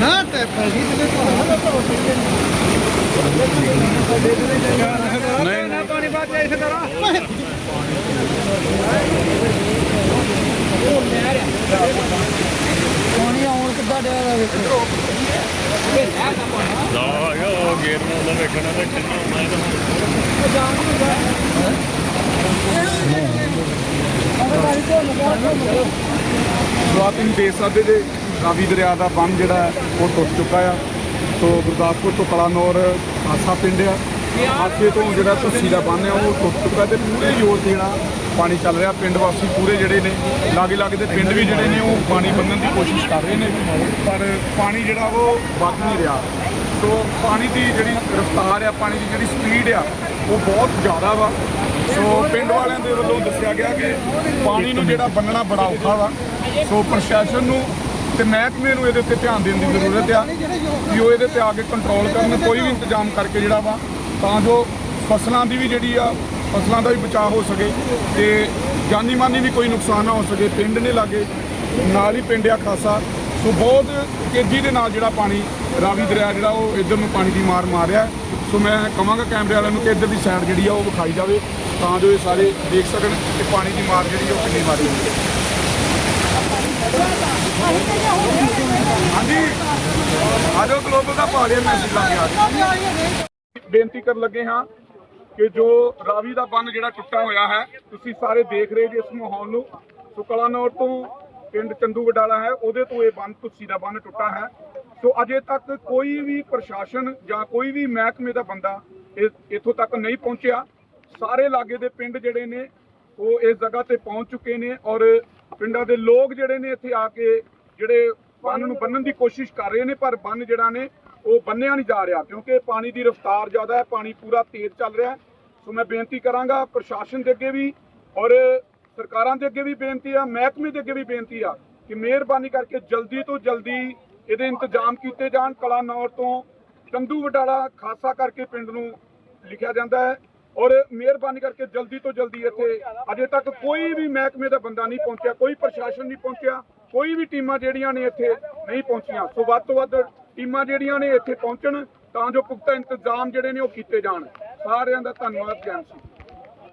ਨਾ ਟੈਪਰ ਜੀ ਤੇ ਨਹੀਂ ਨਾ ਪਾਣੀ ਬਾਅਦ ਇਸ ਤਰ੍ਹਾਂ ਪਾਣੀ ਆਉਣ ਕਿੱਦਾਂ ਡਿਆ ਵਾ ਵੇਖੋ ਦਾ ਯੋ ਗੇਰ ਨੂੰ ਉਹਦਾ ਵੇਖਣਾ ਤੇ ਕਿੰਨਾ ਹੁੰਦਾ ਇਹ ਤਾਂ ਜਾਣ ਨੂੰ ਜਾ ਡ੍ਰੌਪਿੰਗ ਦੇ ਸਕਦੇ ਦੇ ਰਾਵੀ ਦਰਿਆ ਦਾ ਬੰਨ ਜਿਹੜਾ ਉਹ ਟੁੱਟ ਚੁੱਕਾ ਆ। ਸੋ ਗੁਰਦਾਸਪੁਰ ਤੋਂ ਕਲਾਨੌਰ ਆਸਾ ਪਿੰਡ ਆ। ਆਸੇ ਤੋਂ ਜਿਹੜਾ ਧੱਸੀ ਦਾ ਬੰਨ ਆ, ਉਹ ਟੁੱਟ ਚੁੱਕਾ ਤੇ ਪੂਰੇ ਜ਼ੋਰ ਜਿਹੜਾ ਪਾਣੀ ਚੱਲ ਰਿਹਾ। ਪਿੰਡ ਵਾਸੀ ਪੂਰੇ ਜਿਹੜੇ ਨੇ ਲਾਗੇ ਲਾਗੇ ਦੇ ਪਿੰਡ ਵੀ ਜਿਹੜੇ ਨੇ, ਉਹ ਪਾਣੀ ਬੰਨਣ ਦੀ ਕੋਸ਼ਿਸ਼ ਕਰ ਰਹੇ ਨੇ। ਪਰ ਪਾਣੀ ਜਿਹੜਾ, ਉਹ ਵੱਧ ਨਹੀਂ ਰਿਹਾ। ਸੋ ਪਾਣੀ ਦੀ ਜਿਹੜੀ ਰਫ਼ਤਾਰ ਆ, ਪਾਣੀ ਦੀ ਜਿਹੜੀ ਸਪੀਡ ਆ, ਉਹ ਬਹੁਤ ਜ਼ਿਆਦਾ ਵਾ। ਸੋ ਪਿੰਡ ਵਾਲਿਆਂ ਦੇ ਵੱਲੋਂ ਦੱਸਿਆ ਗਿਆ ਕਿ ਪਾਣੀ ਨੂੰ ਜਿਹੜਾ ਬੰਨਣਾ ਬੜਾ ਔਖਾ ਵਾ। ਸੋ ਪ੍ਰਸ਼ਾਸਨ ਨੂੰ ਤੇ ਮਹਿਕਮੇ ਨੂੰ ਇਹਦੇ ਉੱਤੇ ਧਿਆਨ ਦੇਣ ਦੀ ਜ਼ਰੂਰਤ ਆ ਕਿ ਉਹ ਇਹਦੇ ਤੇ ਆ ਕੇ ਕੰਟਰੋਲ ਕਰਨ, ਕੋਈ ਵੀ ਇੰਤਜ਼ਾਮ ਕਰਕੇ ਜਿਹੜਾ ਵਾ, ਤਾਂ ਜੋ ਫਸਲਾਂ ਦੀ ਵੀ ਜਿਹੜੀ ਆ, ਫਸਲਾਂ ਦਾ ਵੀ ਬਚਾਅ ਹੋ ਸਕੇ ਤੇ ਜਾਨੀ ਮਾਨੀ ਵੀ ਕੋਈ ਨੁਕਸਾਨ ਨਾ ਹੋ ਸਕੇ, ਪਿੰਡ ਨੇ ਲਾਗੇ, ਨਾਲ ਹੀ ਪਿੰਡ ਆ ਖਾਸਾ। ਸੋ ਬਹੁਤ ਤੇਜ਼ੀ ਦੇ ਨਾਲ ਜਿਹੜਾ ਪਾਣੀ, ਰਾਵੀ ਦਰਿਆ ਜਿਹੜਾ ਉਹ ਇੱਧਰ ਨੂੰ ਪਾਣੀ ਦੀ ਮਾਰ ਮਾਰ ਰਿਹਾ ਸੋ ਮੈਂ ਕਹਾਂਗਾ ਕੈਮਰੇ ਵਾਲਿਆਂ ਨੂੰ ਕਿ ਇੱਧਰ ਦੀ ਸਾਈਡ ਜਿਹੜੀ ਆ ਉਹ ਵਿਖਾਈ ਜਾਵੇ, ਤਾਂ ਜੋ ਇਹ ਸਾਰੇ ਦੇਖ ਸਕਣ ਕਿ ਪਾਣੀ ਦੀ ਮਾਰ ਜਿਹੜੀ ਉਹ ਕਿੰਨੀ ਮਾਰੀ ਹੋਈ ਹੈ। ਹਾਂਜੀ। ਆਜੋ ਗਲੋਬਲ ਦਾ ਪਾ ਮੈਸੇਜ ਲਾ ਕੇ ਆ ਬੇਨਤੀ ਕਰਨ ਲੱਗੇ ਹਾਂ ਕਿ ਜੋ ਰਾਵੀ ਦਾ ਬੰਨ ਜਿਹੜਾ ਟੁੱਟਾ ਹੋਇਆ ਹੈ, ਤੁਸੀਂ ਸਾਰੇ ਦੇਖ ਰਹੇ ਜੀ ਇਸ ਮਾਹੌਲ ਨੂੰ। ਸੋ ਤੋਂ ਪਿੰਡ ਚੰਦੂ ਵਡਾਲਾ ਹੈ, ਉਹਦੇ ਤੋਂ ਇਹ ਬੰਨ, ਤੁੱਸੀ ਦਾ ਬੰਨ ਟੁੱਟਾ ਹੈ। ਸੋ ਅਜੇ ਤੱਕ ਕੋਈ ਵੀ ਪ੍ਰਸ਼ਾਸਨ ਜਾਂ ਕੋਈ ਵੀ ਮਹਿਕਮੇ ਦਾ ਬੰਦਾ ਇੱਥੋਂ ਤੱਕ ਨਹੀਂ ਪਹੁੰਚਿਆ। ਸਾਰੇ ਲਾਗੇ ਦੇ ਪਿੰਡ ਜਿਹੜੇ ਨੇ, ਉਹ ਇਸ ਜਗ੍ਹਾ ਤੇ ਪਹੁੰਚ ਚੁੱਕੇ ਨੇ ਔਰ ਪਿੰਡਾਂ ਦੇ ਲੋਕ ਜਿਹੜੇ ਨੇ ਇੱਥੇ ਆ ਕੇ ਜਿਹੜੇ ਬੰਨ ਨੂੰ ਬੰਨਣ ਦੀ ਕੋਸ਼ਿਸ਼ ਕਰ ਰਹੇ ਨੇ, ਪਰ ਬੰਨ ਜਿਹੜਾ ਨੇ ਉਹ ਬੰਨਿਆ ਨਹੀਂ ਜਾ ਰਿਹਾ, ਕਿਉਂਕਿ ਪਾਣੀ ਦੀ ਰਫ਼ਤਾਰ ਜ਼ਿਆਦਾ ਹੈ, ਪਾਣੀ ਪੂਰਾ ਤੇਜ਼ ਚੱਲ ਰਿਹਾ ਹੈ। ਸੋ ਮੈਂ ਬੇਨਤੀ ਕਰਾਂਗਾ, ਪ੍ਰਸ਼ਾਸਨ ਦੇ ਅੱਗੇ ਵੀ ਔਰ ਸਰਕਾਰਾਂ ਦੇ ਅੱਗੇ ਵੀ ਬੇਨਤੀ ਆ, ਮਹਿਕਮੇ ਦੇ ਅੱਗੇ ਵੀ ਬੇਨਤੀ ਆ ਕਿ ਮਿਹਰਬਾਨੀ ਕਰਕੇ ਜਲਦੀ ਤੋਂ ਜਲਦੀ ਇਹਦੇ ਇੰਤਜ਼ਾਮ ਕੀਤੇ ਜਾਣ। ਕਲਾਨੌਰ ਤੋਂ ਚੰਦੂ ਵਡਾਲਾ ਖਾਸਾ ਕਰਕੇ ਪਿੰਡ ਨੂੰ ਲਿਖਿਆ ਜਾਂਦਾ ਹੈ। ਔਰ ਮਿਹਰਬਾਨੀ ਕਰਕੇ ਜਲਦੀ ਤੋਂ ਜਲਦੀ ਇੱਥੇ ਅਜੇ ਤੱਕ ਕੋਈ ਵੀ ਮਹਿਕਮੇ ਦਾ ਬੰਦਾ ਨਹੀਂ ਪਹੁੰਚਿਆ, ਕੋਈ ਪ੍ਰਸ਼ਾਸਨ ਨਹੀਂ ਪਹੁੰਚਿਆ, ਕੋਈ ਵੀ ਟੀਮਾਂ ਜਿਹੜੀਆਂ ਨੇ ਇੱਥੇ ਨਹੀਂ ਪਹੁੰਚੀਆਂ। ਸੋ ਵੱਧ ਤੋਂ ਵੱਧ ਟੀਮਾਂ ਜਿਹੜੀਆਂ ਨੇ ਇੱਥੇ ਪਹੁੰਚਣ ਤਾਂ ਜੋ ਪੁਖਤਾ ਇੰਤਜ਼ਾਮ ਜਿਹੜੇ ਨੇ ਉਹ ਕੀਤੇ ਜਾਣ। ਸਾਰਿਆਂ ਦਾ ਧੰਨਵਾਦ, ਜੈਨ ਸਿੰਘ।